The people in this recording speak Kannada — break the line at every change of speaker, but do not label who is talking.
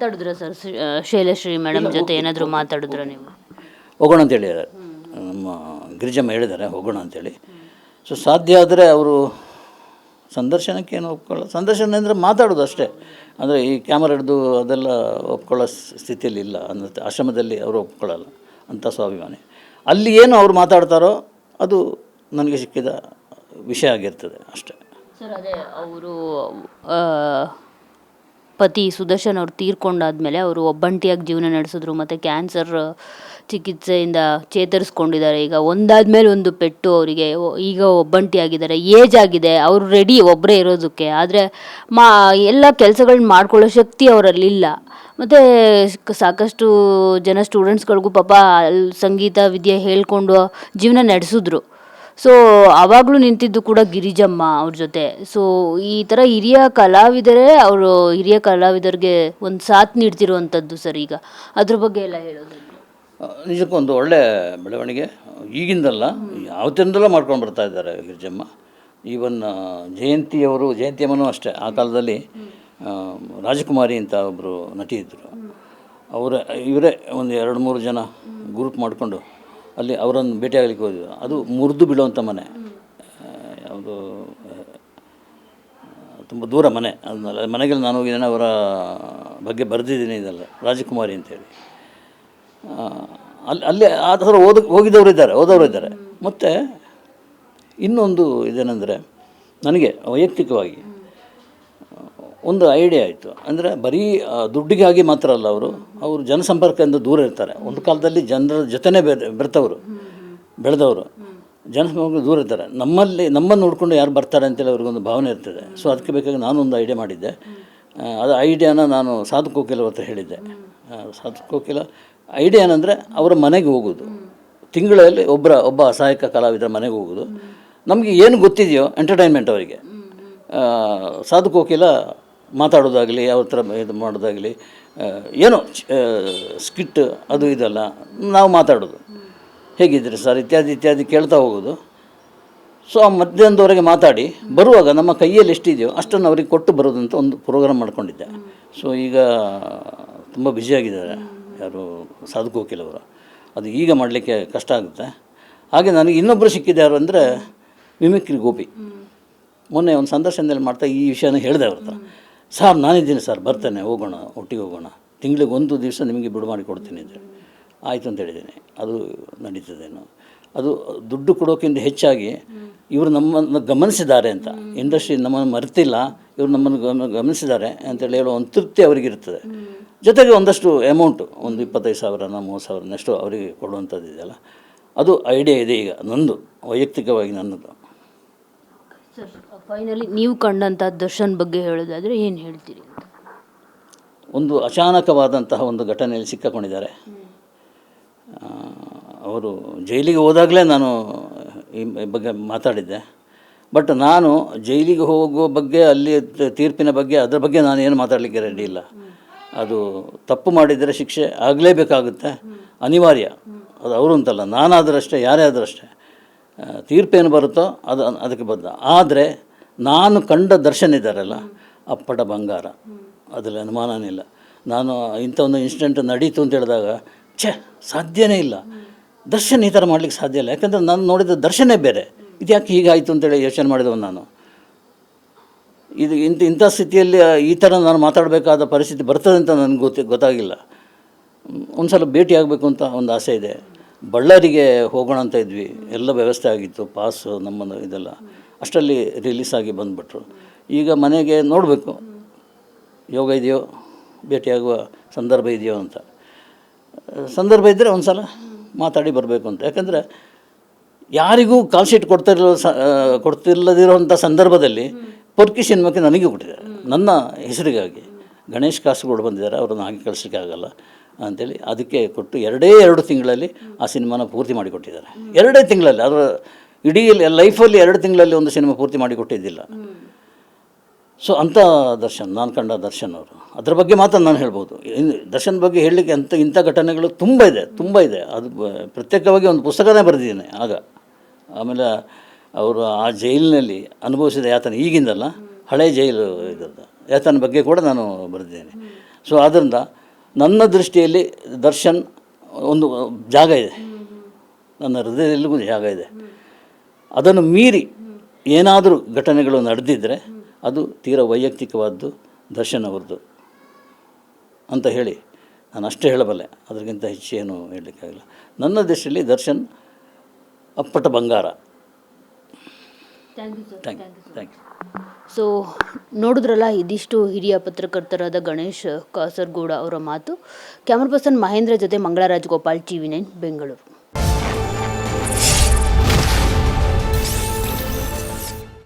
ಮಾತಾಡಿದ್ರ ಸರ್? ಶೈಲಶ್ರೀ ಮೇಡಮ್ ಜೊತೆ ಏನಾದರೂ ಮಾತಾಡಿದ್ರ ನೀವು?
ಹೋಗೋಣ ಅಂತ ಹೇಳಿದ್ದಾರೆ ನಮ್ಮ ಗಿರಿಜಮ್ಮ ಹೇಳಿದ್ದಾರೆ ಹೋಗೋಣ ಅಂತೇಳಿ. ಸೊ ಸಾಧ್ಯ ಆದರೆ ಅವರು ಸಂದರ್ಶನಕ್ಕೆ ಏನು ಒಪ್ಕೊಳ್ಳೋ ಸಂದರ್ಶನ ಅಂದರೆ ಮಾತಾಡೋದು ಅಷ್ಟೇ. ಅಂದರೆ ಈ ಕ್ಯಾಮರಾ ಹಿಡಿದು ಅದೆಲ್ಲ ಒಪ್ಕೊಳ್ಳೋ ಸ್ಥಿತಿಯಲ್ಲಿ ಇಲ್ಲ. ಅನ್ನೋ ಆಶ್ರಮದಲ್ಲಿ ಅವರು ಒಪ್ಕೊಳ್ಳಲ್ಲ. ಅಂಥ ಸ್ವಾಭಿಮಾನಿ. ಅಲ್ಲಿ ಏನು ಅವ್ರು ಮಾತಾಡ್ತಾರೋ ಅದು ನನಗೆ ಸಿಕ್ಕಿದ ವಿಷಯ ಆಗಿರ್ತದೆ ಅಷ್ಟೇ.
ಸರ್ ಅದೇ ಅವರು ಪತಿ ಸುದರ್ಶನ್ ಅವ್ರು ತೀರ್ಕೊಂಡಾದ್ಮೇಲೆ ಅವರು ಒಬ್ಬಂಟಿಯಾಗಿ ಜೀವನ ನಡೆಸಿದ್ರು, ಮತ್ತು ಕ್ಯಾನ್ಸರ್ ಚಿಕಿತ್ಸೆಯಿಂದ ಚೇತರಿಸ್ಕೊಂಡಿದ್ದಾರೆ. ಈಗ ಒಂದಾದ ಮೇಲೆ ಒಂದು ಪೆಟ್ಟು ಅವರಿಗೆ ಈಗ ಒಬ್ಬಂಟಿಯಾಗಿದ್ದಾರೆ, ಏಜ್ ಆಗಿದೆ, ಅವರು ರೆಡಿ ಒಬ್ಬರೇ ಇರೋದಕ್ಕೆ. ಆದರೆ ಮಾ, ಎಲ್ಲ ಕೆಲಸಗಳನ್ನ ಮಾಡ್ಕೊಳ್ಳೋ ಶಕ್ತಿ ಅವರಲ್ಲಿಲ್ಲ ಮತ್ತು ಸಾಕಷ್ಟು ಜನ ಸ್ಟೂಡೆಂಟ್ಸ್ಗಳಿಗೂ ಪಾಪ ಸಂಗೀತ, ವಿದ್ಯೆ ಹೇಳಿಕೊಂಡು ಜೀವನ ನಡೆಸಿದ್ರು. ಸೊ ಆವಾಗಲೂ ನಿಂತಿದ್ದು ಕೂಡ ಗಿರಿಜಮ್ಮ ಅವ್ರ ಜೊತೆ. ಸೊ ಈ ಥರ ಹಿರಿಯ ಕಲಾವಿದರೇ ಅವರು ಹಿರಿಯ ಕಲಾವಿದರಿಗೆ ಒಂದು ಸಾಥ್ ನೀಡ್ತಿರುವಂಥದ್ದು ಸರ್ ಈಗ. ಅದ್ರ ಬಗ್ಗೆ ಎಲ್ಲ ಹೇಳೋದು.
ನಿಜಕ್ಕೊಂದು ಒಳ್ಳೆ ಬೆಳವಣಿಗೆ. ಈಗಿಂದಲ್ಲ ಯಾವತ್ತಿಂದಲೂ ಮಾಡ್ಕೊಂಡು ಬರ್ತಾ ಇದ್ದಾರೆ ಗಿರಿಜಮ್ಮ. ಈವನ್ ಜಯಂತಿಯವರು ಜಯಂತಿಯಮ್ಮನೂ ಅಷ್ಟೇ, ಆ ಕಾಲದಲ್ಲಿ ರಾಜಕುಮಾರಿ ಅಂತ ಒಬ್ಬರು ನಟಿ ಇದ್ದರು ಅವರ, ಇವರೇ ಒಂದು ಎರಡು ಮೂರು ಜನ ಗ್ರೂಪ್ ಮಾಡಿಕೊಂಡು ಅಲ್ಲಿ ಅವರನ್ನು ಭೇಟಿಯಾಗಲಿಕ್ಕೆ ಹೋದಿದ್ದು. ಅದು ಮುರಿದು ಬೀಳುವಂಥ ಮನೆ. ಯಾವುದು ತುಂಬ ದೂರ ಮನೆ. ಅದನ್ನೆಲ್ಲ ಮನೆಗೆಲ್ಲ ನಾನು ಹೋಗಿದ್ದೇನೆ ಅವರ ಬಗ್ಗೆ ಬರೆದಿದ್ದೀನಿ ಇದೆಲ್ಲ ರಾಜಕುಮಾರಿ ಅಂತೇಳಿ. ಅಲ್ಲಿ ಅಲ್ಲಿ ಆ ಥರ ಓದ ಹೋಗಿದ್ದವರು ಇದ್ದಾರೆ ಹೋದವರು ಇದ್ದಾರೆ. ಮತ್ತು ಇನ್ನೊಂದು ಇದೇನೆಂದರೆ ನನಗೆ ವೈಯಕ್ತಿಕವಾಗಿ ಒಂದು ಐಡಿಯಾ ಆಯಿತು. ಅಂದರೆ ಬರೀ ದುಡ್ಡಿಗಾಗಿ ಮಾತ್ರ ಅಲ್ಲ ಅವರು. ಅವರು ಜನಸಂಪರ್ಕದಿಂದ ದೂರ ಇರ್ತಾರೆ. ಒಂದು ಕಾಲದಲ್ಲಿ ಜನರ ಜೊತೆನೇ ಬೆರೆ, ಬೆರೆತವರು. ಬೆಳೆದವರು. ಜನಸಂಪರ್ಕ ದೂರ ಇರ್ತಾರೆ. ನಮ್ಮಲ್ಲಿ, ನಮ್ಮನ್ನು ನೋಡಿಕೊಂಡು ಯಾರು ಬರ್ತಾರೆ ಅಂತೇಳಿ ಅವ್ರಿಗೊಂದು ಭಾವನೆ ಇರ್ತದೆ. ಸೊ ಅದಕ್ಕೆ ಬೇಕಾಗಿ ನಾನು ಒಂದು ಐಡಿಯಾ ಮಾಡಿದ್ದೆ. ಅದು ಐಡಿಯಾನ ನಾನು ಸಾಧು ಕೋಕಿಲ ಹತ್ರ ಹೇಳಿದ್ದೆ. ಸಾಧು ಕೋಕಿಲ ಐಡಿಯಾ ಏನಂದರೆ ಅವರ ಮನೆಗೆ ಹೋಗೋದು. ತಿಂಗಳಲ್ಲಿ ಒಬ್ಬರ ಒಬ್ಬ ಅಸಹಾಯಕ ಕಲಾವಿದರ ಮನೆಗೆ ಹೋಗೋದು. ನಮಗೆ ಏನು ಗೊತ್ತಿದೆಯೋ ಎಂಟರ್ಟೈನ್ಮೆಂಟ್ ಅವರಿಗೆ. ಸಾಧು ಕೋಕಿಲ ಮಾತಾಡೋದಾಗಲಿ ಯಾವ ಥರ ಇದು ಮಾಡೋದಾಗಲಿ ಏನೋ ಸ್ಕಿಟ್ ಅದು ಇದೆಲ್ಲ ನಾವು ಮಾತಾಡೋದು. ಹೇಗಿದ್ದೀರಿ ಸರ್? ಇತ್ಯಾದಿ ಇತ್ಯಾದಿ ಕೇಳ್ತಾ ಹೋಗೋದು. ಸೊ ಆ ಮಧ್ಯಾಹ್ನದವರೆಗೆ ಮಾತಾಡಿ. ಬರುವಾಗ ನಮ್ಮ ಕೈಯಲ್ಲಿ ಎಷ್ಟಿದೆಯೋ ಅಷ್ಟನ್ನು ಅವ್ರಿಗೆ ಕೊಟ್ಟು ಬರೋದಂತ ಒಂದು ಪ್ರೋಗ್ರಾಮ್ ಮಾಡ್ಕೊಂಡಿದ್ದೆ. ಸೊ ಈಗ ತುಂಬ ಬ್ಯುಸಿಯಾಗಿದ್ದಾರೆ ಯಾರು ಸಾಧು ಅವರು ಅದು ಈಗ ಮಾಡಲಿಕ್ಕೆ ಕಷ್ಟ ಆಗುತ್ತೆ. ಹಾಗೆ ನನಗೆ ಇನ್ನೊಬ್ಬರು ಸಿಕ್ಕಿದ್ದು ಯಾರು ಅಂದರೆ ವಿಮಿಕ್ರಿ ಗೋಪಿ. ಮೊನ್ನೆ ಒಂದು ಸಂದರ್ಶನದಲ್ಲಿ ಮಾಡ್ತಾ ಈ ವಿಷಯನ ಹೇಳಿದೆ ಅವ್ರ ಹತ್ರ. ಸರ್ ನಾನಿದ್ದೀನಿ ಸರ್, ಬರ್ತೇನೆ, ಹೋಗೋಣ, ಒಟ್ಟಿಗೆ ಹೋಗೋಣ. ತಿಂಗಳಿಗೆ ಒಂದು ದಿವಸ ನಿಮಗೆ ಬಿಡು ಮಾಡಿ ಕೊಡ್ತೀನಿ ಅಂದರೆ ಆಯಿತು ಅಂತ ಹೇಳಿದ್ದೀನಿ. ಅದು ನಡೀತದೇನು. ಅದು ದುಡ್ಡು ಕೊಡೋಕ್ಕಿಂತ ಹೆಚ್ಚಾಗಿ ಇವರು ನಮ್ಮನ್ನು ಗಮನಿಸಿದ್ದಾರೆ ಅಂತ. ಇಂಡಸ್ಟ್ರಿ ನಮ್ಮನ್ನು ಮರೆತಿಲ್ಲ, ಇವರು ನಮ್ಮನ್ನು ಗಮ, ಗಮನಿಸಿದ್ದಾರೆ ಅಂತೇಳಿ ಹೇಳೋ ಒಂದು ತೃಪ್ತಿ ಅವರಿಗಿರ್ತದೆ ಜೊತೆಗೆ ಒಂದಷ್ಟು ಅಮೌಂಟ್ ಒಂದು ಇಪ್ಪತ್ತೈದು ಸಾವಿರನ, ಮೂವತ್ತು ಸಾವಿರನಷ್ಟು ಅವರಿಗೆ ಕೊಡುವಂಥದ್ದು ಇದೆಯಲ್ಲ. ಅದು ಐಡಿಯಾ ಇದೆ ಈಗ, ನಂದು, ವೈಯಕ್ತಿಕವಾಗಿ ನನ್ನದು
ಫೈನಲಿ ನೀವು ಕಂಡಂಥ ದರ್ಶನ್ ಬಗ್ಗೆ ಹೇಳೋದಾದರೆ ಏನು ಹೇಳ್ತೀರಿ
ಒಂದು ಅಚಾನಕವಾದಂತಹ ಒಂದು ಘಟನೆಯಲ್ಲಿ ಸಿಕ್ಕಾಕೊಂಡಿದ್ದಾರೆ. ಅವರು ಜೈಲಿಗೆ ಹೋದಾಗಲೇ ನಾನು ಈ ಬಗ್ಗೆ ಮಾತಾಡಿದ್ದೆ. ಬಟ್ ನಾನು ಜೈಲಿಗೆ ಹೋಗೋ ಬಗ್ಗೆ, ಅಲ್ಲಿ ತೀರ್ಪಿನ ಬಗ್ಗೆ, ಅದರ ಬಗ್ಗೆ ನಾನು ಏನು ಮಾತಾಡಲಿಕ್ಕೆ ರೆಡಿ ಇಲ್ಲ. ಅದು ತಪ್ಪು ಮಾಡಿದರೆ ಶಿಕ್ಷೆ ಆಗಲೇಬೇಕಾಗುತ್ತೆ. ಅನಿವಾರ್ಯ. ಅದು ಅವರು ಅಂತಲ್ಲ ನಾನಾದರಷ್ಟೇ ಯಾರೇ ಆದರಷ್ಟೇ ತೀರ್ಪೇನು ಬರುತ್ತೋ ಅದು, ಅದಕ್ಕೆ ಬದ್ಧ. ಆದರೆ ನಾನು ಕಂಡ ದರ್ಶನ ಇದ್ದಾರಲ್ಲ ಅಪ್ಪಟ ಬಂಗಾರ. ಅದರಲ್ಲಿ ಅನುಮಾನನೇ ನಾನು ಇಂಥ ಒಂದು ಇನ್ಸಿಡೆಂಟ್ ನಡೀತು ಅಂತ ಹೇಳಿದಾಗ, ಛೆ, ಸಾಧ್ಯನೇ ಇಲ್ಲ. ದರ್ಶನ್ ಈ ಥರ ಮಾಡ್ಲಿಕ್ಕೆ ಸಾಧ್ಯ ಇಲ್ಲ. ಯಾಕಂದರೆ ನಾನು ನೋಡಿದ ದರ್ಶನೇ ಬೇರೆ. ಇದು ಯಾಕೆ ಹೀಗಾಯಿತು ಅಂತೇಳಿ ಯೋಚನೆ ಮಾಡಿದವನು ನಾನು. ಇದು ಇಂಥ ಇಂಥ ಸ್ಥಿತಿಯಲ್ಲಿ ಈ ಥರ ನಾನು ಮಾತಾಡಬೇಕಾದ ಪರಿಸ್ಥಿತಿ ಬರ್ತದೆ ಅಂತ ನನಗೆ ಗೊತ್ತಿ, ಗೊತ್ತಾಗಿಲ್ಲ. ಒಂದು ಸಲ ಭೇಟಿ ಆಗಬೇಕು ಅಂತ ಒಂದು ಆಸೆ ಇದೆ. ಬಳ್ಳಾರಿಗೆ ಹೋಗೋಣ ಅಂತ ಇದ್ವಿ. ಎಲ್ಲ ವ್ಯವಸ್ಥೆ ಆಗಿತ್ತು, ಪಾಸು ನಮ್ಮನ್ನು ಇದೆಲ್ಲ. ಅಷ್ಟರಲ್ಲಿ ರಿಲೀಸ್ ಆಗಿ ಬಂದುಬಿಟ್ರು. ಈಗ ಮನೆಗೆ ನೋಡಬೇಕು. ಯೋಗ ಇದೆಯೋ, ಭೇಟಿಯಾಗುವ ಸಂದರ್ಭ ಇದೆಯೋ ಅಂತ. ಸಂದರ್ಭ ಇದ್ದರೆ ಒಂದು ಸಲ ಮಾತಾಡಿ ಬರಬೇಕು ಅಂತ. ಯಾಕಂದರೆ ಯಾರಿಗೂ ಕಾಲ್ ಶೀಟ್ ಕೊಡ್ತಿರೋ ಸ ಕೊಡ್ತಿಲ್ಲದಿರುವಂಥ ಸಂದರ್ಭದಲ್ಲಿ ಪೊರ್ಕಿ ಸಿನಿಮಾಕ್ಕೆ ನನಗೆ ಕೊಟ್ಟಿದ್ದಾರೆ. ನನ್ನ ಹೆಸರಿಗಾಗಿ ಗಣೇಶ್ ಕಾಸರಗೋಡು ಬಂದಿದ್ದಾರೆ. ಅವ್ರನ್ನ ಹಾಗೆ ಕಳಿಸ್ಲಿಕ್ಕೆ ಆಗೋಲ್ಲ ಅಂಥೇಳಿ ಅದಕ್ಕೆ ಕೊಟ್ಟು ಎರಡೇ ಎರಡು ತಿಂಗಳಲ್ಲಿ ಆ ಸಿನಿಮಾನ ಪೂರ್ತಿ ಮಾಡಿಕೊಟ್ಟಿದ್ದಾರೆ. ಎರಡೇ ತಿಂಗಳಲ್ಲಿ. ಅದರ ಇಡೀ ಲೈಫಲ್ಲಿ ಎರಡು ತಿಂಗಳಲ್ಲಿ ಒಂದು ಸಿನಿಮಾ ಪೂರ್ತಿ ಮಾಡಿಕೊಟ್ಟಿದ್ದಿಲ್ಲ ಸೊ ಅಂಥ ದರ್ಶನ್, ನಾನು ಕಂಡ ದರ್ಶನ್ ಅವರು. ಅದ್ರ ಬಗ್ಗೆ ಮಾತ್ರ ನಾನು ಹೇಳ್ಬೋದು. ದರ್ಶನ್ ಬಗ್ಗೆ ಹೇಳಲಿಕ್ಕೆ ಅಂತ ಇಂಥ ಘಟನೆಗಳು ತುಂಬ ಇದೆ ತುಂಬ ಇದೆ. ಅದು ಪ್ರತ್ಯೇಕವಾಗಿ ಒಂದು ಪುಸ್ತಕನೇ ಬರೆದಿದ್ದೇನೆ ಆಗ. ಆಮೇಲೆ ಅವರು ಆ ಜೈಲಿನಲ್ಲಿ ಅನುಭವಿಸಿದ ಯಾತನ ಈಗಿಂದಲ್ಲ, ಹಳೆ ಜೈಲು ಇದ್ದದ್ದು ಯಾತನ ಬಗ್ಗೆ ಕೂಡ ನಾನು ಬರೆದಿದ್ದೇನೆ. ಸೊ ಆದ್ದರಿಂದ ನನ್ನ ದೃಷ್ಟಿಯಲ್ಲಿ ದರ್ಶನ್ ಒಂದು ಜಾಗ ಇದೆ. ನನ್ನ ಹೃದಯದಲ್ಲಿಗೂ ಜಾಗ ಇದೆ. ಅದನ್ನು ಮೀರಿ ಏನಾದರೂ ಘಟನೆಗಳು ನಡೆದಿದ್ದರೆ ಅದು ತೀರ ವೈಯಕ್ತಿಕವಾದ್ದು ದರ್ಶನ್ ಅವ್ರದ್ದು ಅಂತ ಹೇಳಿ ನಾನು ಅಷ್ಟೇ ಹೇಳಬಲ್ಲೆ. ಅದಕ್ಕಿಂತ ಹೆಚ್ಚು ಏನು ಹೇಳಲಿಕ್ಕಾಗಿಲ್ಲ ನನ್ನ ದೃಷ್ಟಿಯಲ್ಲಿ ದರ್ಶನ್ ಅಪ್ಪಟ ಬಂಗಾರ. Thank you thank you
so ನೋಡಿದ್ರಲ್ಲ ಇದಿಷ್ಟು ಹಿರಿಯ ಪತ್ರಕರ್ತರಾದ ಗಣೇಶ್ ಕಾಸರಗೋಡ ಅವರ ಮಾತು. ಕ್ಯಾಮರಾ ಪರ್ಸನ್ ಮಹೇಂದ್ರ ಜೊತೆ Mangalraj Gopal T V nine Bengaluru.